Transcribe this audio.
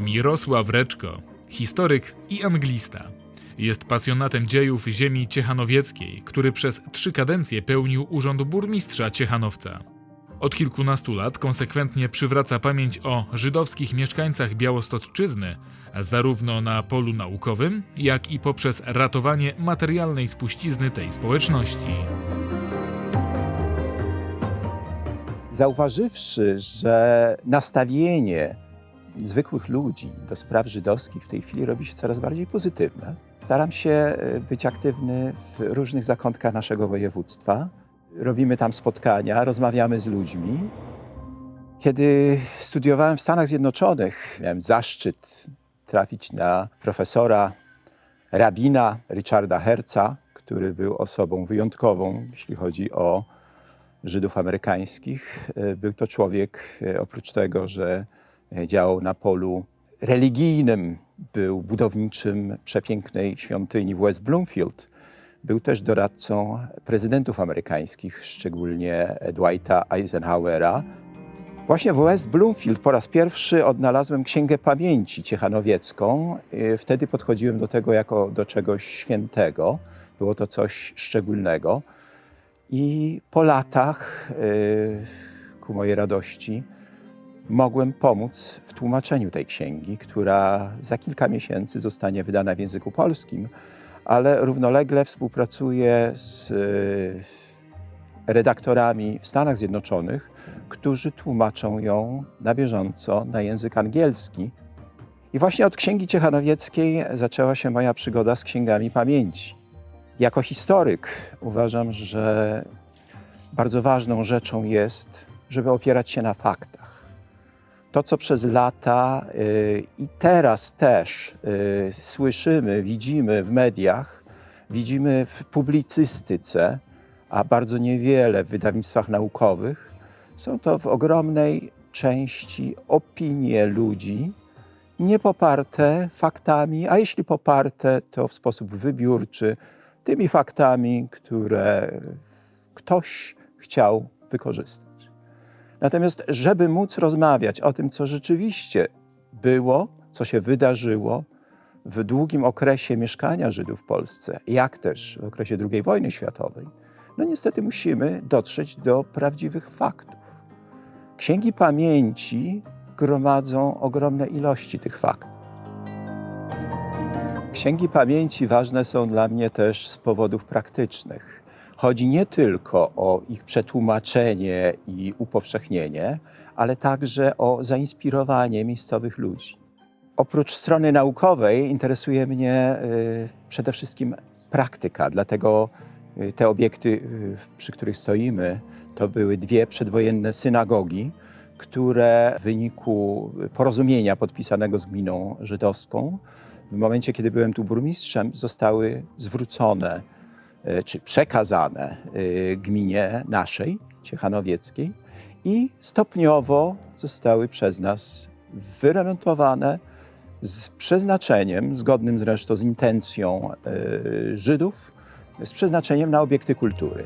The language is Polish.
Mirosław Reczko, historyk i anglista. Jest pasjonatem dziejów ziemi ciechanowieckiej, który przez trzy kadencje pełnił urząd burmistrza Ciechanowca. Od kilkunastu lat konsekwentnie przywraca pamięć o żydowskich mieszkańcach Białostocczyzny, zarówno na polu naukowym, jak i poprzez ratowanie materialnej spuścizny tej społeczności. Zauważywszy, że nastawienie zwykłych ludzi do spraw żydowskich w tej chwili robi się coraz bardziej pozytywne, staram się e, być aktywny w różnych zakątkach naszego województwa. Robimy tam spotkania, rozmawiamy z ludźmi. Kiedy studiowałem w Stanach Zjednoczonych, miałem zaszczyt trafić na profesora rabina Richarda Herza, który był osobą wyjątkową, jeśli chodzi o Żydów amerykańskich. E, Był to człowiek, e, oprócz tego, że działał na polu religijnym, był budowniczym przepięknej świątyni w West Bloomfield. Był też doradcą prezydentów amerykańskich, szczególnie Dwighta Eisenhowera. Właśnie w West Bloomfield po raz pierwszy odnalazłem Księgę Pamięci Ciechanowiecką. E, Wtedy podchodziłem do tego jako do czegoś świętego. Było to coś szczególnego. I po latach, e, ku mojej radości, mogłem pomóc w tłumaczeniu tej księgi, która za kilka miesięcy zostanie wydana w języku polskim, ale równolegle współpracuję z e, redaktorami w Stanach Zjednoczonych, którzy tłumaczą ją na bieżąco na język angielski. I właśnie od Księgi Ciechanowieckiej zaczęła się moja przygoda z księgami pamięci. Jako historyk uważam, że bardzo ważną rzeczą jest, żeby opierać się na faktach. To, co przez lata y, i teraz też y, słyszymy, widzimy w mediach, widzimy w publicystyce, a bardzo niewiele w wydawnictwach naukowych, są to w ogromnej części opinie ludzi, nie poparte faktami, a jeśli poparte, to w sposób wybiórczy, tymi faktami, które ktoś chciał wykorzystać. Natomiast, żeby móc rozmawiać o tym, co rzeczywiście było, co się wydarzyło w długim okresie mieszkania Żydów w Polsce, jak też w okresie II wojny światowej, no niestety musimy dotrzeć do prawdziwych faktów. Księgi pamięci gromadzą ogromne ilości tych faktów. Księgi pamięci ważne są dla mnie też z powodów praktycznych. Chodzi nie tylko o ich przetłumaczenie i upowszechnienie, ale także o zainspirowanie miejscowych ludzi. Oprócz strony naukowej interesuje mnie y, przede wszystkim praktyka, dlatego y, te obiekty, y, przy których stoimy, to były dwie przedwojenne synagogi, które w wyniku porozumienia podpisanego z gminą żydowską w momencie, kiedy byłem tu burmistrzem, zostały zwrócone czy przekazane e, gminie naszej, Ciechanowieckiej i stopniowo zostały przez nas wyremontowane z przeznaczeniem, zgodnym zresztą z intencją e, Żydów, z przeznaczeniem na obiekty kultury.